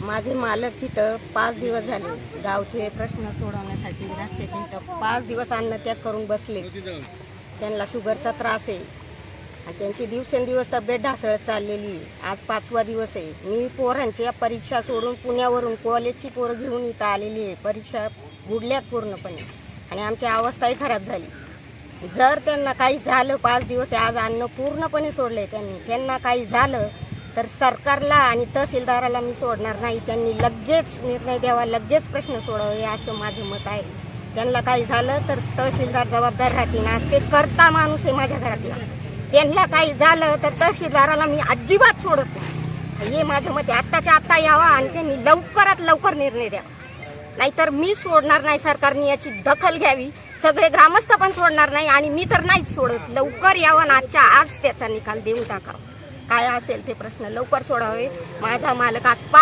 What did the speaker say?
माझे मालक इथं पाच दिवस झाले. गावचे प्रश्न सोडवण्यासाठी रस्त्याचे इथं पाच दिवस अन्नत्याग करून बसले. त्यांना शुगरचा त्रास आहे. आणि त्यांची दिवसेंदिवस तब्येत ढासळत चाललेली आहे. आज पाचवा दिवस आहे. मी पोरांच्या परीक्षा सोडून पुण्यावरून कॉलेजची पोरं घेऊन इथं आलेली आहे. परीक्षा बुडल्यात पूर्णपणे. आणि आमची अवस्थाही खराब झाली. जर त्यांना काही झालं पाच दिवस आहे, आज अन्न पूर्णपणे सोडले त्यांनी. त्यांना काही झालं तर सरकारला आणि तहसीलदाराला मी सोडणार नाही. त्यांनी लगेच निर्णय द्यावा लगेच प्रश्न सोडावे असं माझं मत आहे. त्यांना काही झालं तर तहसीलदार जबाबदार राहतील. ना ते करता माणूस आहे माझ्या घरातला. त्यांना काही झालं तर तहसीलदाराला मी अजिबात सोडत नाही. हे माझं मत आहे. आत्ताच्या आत्ता यावा आणि त्यांनी लवकरात लवकर निर्णय द्यावा. नाहीतर मी सोडणार नाही सरकारने याची दखल घ्यावी. सगळे ग्रामस्थ पण सोडणार नाही आणि मी तर नाहीच सोडत. लवकर यावं आजच्या आज त्याचा निकाल देऊन टाकावा. काय असेल ते प्रश्न लवकर सोडावे. माझा मालक आज पा